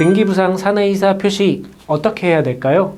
등기부상 사내이사 표시 어떻게 해야 될까요?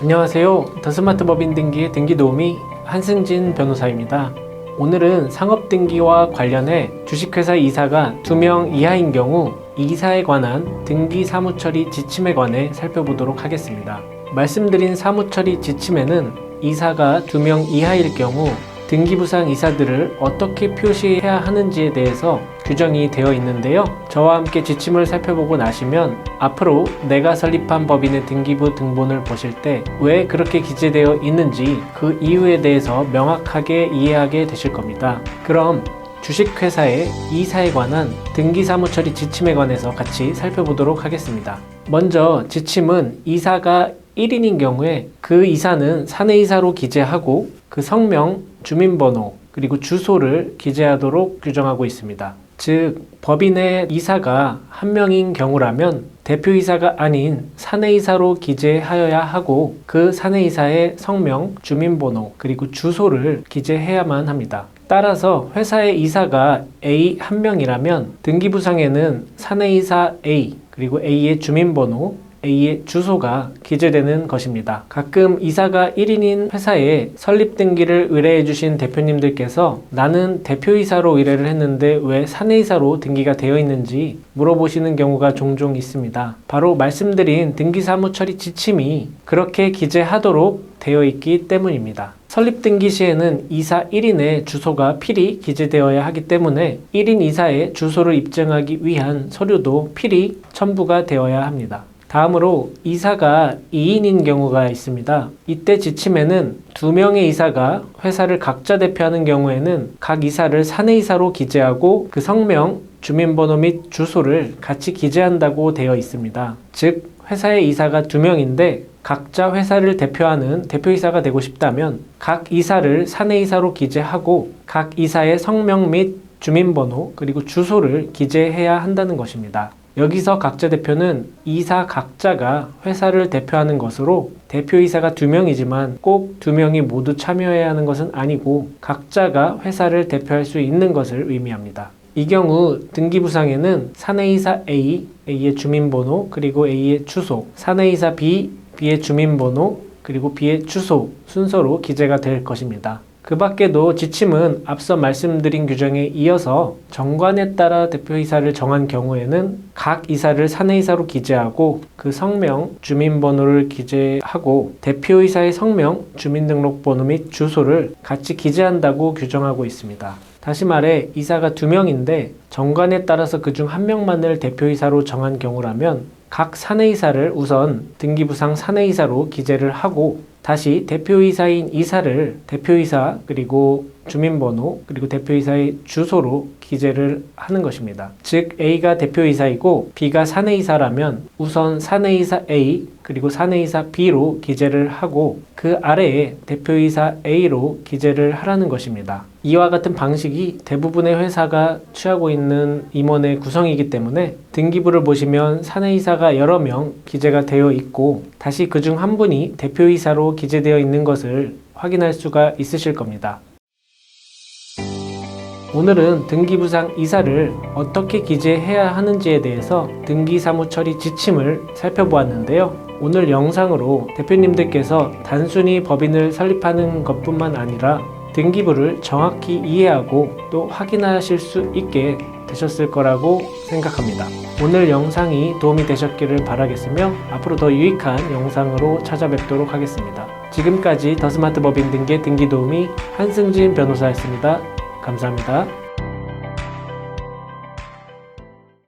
안녕하세요. 더 스마트 법인 등기의 등기 도우미 한승진 변호사입니다. 오늘은 상업 등기와 관련해 주식회사 이사가 2명 이하인 경우 이사에 관한 등기 사무처리 지침에 관해 살펴보도록 하겠습니다. 말씀드린 사무처리 지침에는 이사가 2명 이하일 경우 등기부상 이사들을 어떻게 표시해야 하는지에 대해서 규정이 되어 있는데요. 저와 함께 지침을 살펴보고 나시면 앞으로 내가 설립한 법인의 등기부 등본을 보실 때 왜 그렇게 기재되어 있는지 그 이유에 대해서 명확하게 이해하게 되실 겁니다. 그럼 주식회사의 이사에 관한 등기사무처리 지침에 관해서 같이 살펴보도록 하겠습니다. 먼저 지침은 이사가 1인인 경우에 그 이사는 사내이사로 기재하고 그 성명, 주민번호, 그리고 주소를 기재하도록 규정하고 있습니다. 즉, 법인의 이사가 한 명인 경우라면 대표이사가 아닌 사내이사로 기재하여야 하고 그 사내이사의 성명, 주민번호, 그리고 주소를 기재해야만 합니다. 따라서 회사의 이사가 A 한 명이라면 등기부상에는 사내이사 A 그리고 A의 주민번호, A의 주소가 기재되는 것입니다. 가끔 이사가 1인인 회사에 설립 등기를 의뢰해 주신 대표님들께서 나는 대표이사로 의뢰를 했는데 왜 사내이사로 등기가 되어 있는지 물어보시는 경우가 종종 있습니다. 바로 말씀드린 등기사무 처리 지침이 그렇게 기재하도록 되어 있기 때문입니다. 설립 등기 시에는 이사 1인의 주소가 필히 기재되어야 하기 때문에 1인 이사의 주소를 입증하기 위한 서류도 필히 첨부가 되어야 합니다. 다음으로 이사가 2인인 경우가 있습니다. 이때 지침에는 두 명의 이사가 회사를 각자 대표하는 경우에는 각 이사를 사내 이사로 기재하고 그 성명, 주민번호 및 주소를 같이 기재한다고 되어 있습니다. 즉, 회사의 이사가 두 명인데 각자 회사를 대표하는 대표이사가 되고 싶다면 각 이사를 사내 이사로 기재하고 각 이사의 성명 및 주민번호 그리고 주소를 기재해야 한다는 것입니다. 여기서 각자 대표는 이사 각자가 회사를 대표하는 것으로 대표이사가 두 명이지만 꼭 두 명이 모두 참여해야 하는 것은 아니고 각자가 회사를 대표할 수 있는 것을 의미합니다. 이 경우 등기부상에는 사내이사 A, A의 주민번호, 그리고 A의 주소, 사내이사 B, B의 주민번호, 그리고 B의 주소 순서로 기재가 될 것입니다. 그 밖에도 지침은 앞서 말씀드린 규정에 이어서 정관에 따라 대표이사를 정한 경우에는 각 이사를 사내이사로 기재하고 그 성명, 주민번호를 기재하고 대표이사의 성명, 주민등록번호 및 주소를 같이 기재한다고 규정하고 있습니다. 다시 말해 이사가 두 명인데 정관에 따라서 그 중 한 명만을 대표이사로 정한 경우라면 각 사내이사를 우선 등기부상 사내이사로 기재를 하고 다시 대표이사인 이사를 대표이사 그리고 주민번호 그리고 대표이사의 주소로 기재를 하는 것입니다. 즉 A가 대표이사이고 B가 사내이사라면 우선 사내이사 A 그리고 사내이사 B로 기재를 하고 그 아래에 대표이사 A로 기재를 하라는 것입니다. 이와 같은 방식이 대부분의 회사가 취하고 있는 임원의 구성이기 때문에 등기부를 보시면 사내이사가 여러 명 기재가 되어 있고 다시 그 중 한 분이 대표이사로 기재되어 있는 것을 확인할 수가 있으실 겁니다. 오늘은 등기부상 이사를 어떻게 기재해야 하는지에 대해서 등기사무처리 지침을 살펴보았는데요. 오늘 영상으로 대표님들께서 단순히 법인을 설립하는 것뿐만 아니라 등기부를 정확히 이해하고 또 확인하실 수 있게 되셨을 거라고 생각합니다. 오늘 영상이 도움이 되셨기를 바라겠으며 앞으로 더 유익한 영상으로 찾아뵙도록 하겠습니다. 지금까지 더스마트 법인 등기 등기 도우미 한승진 변호사였습니다. 감사합니다.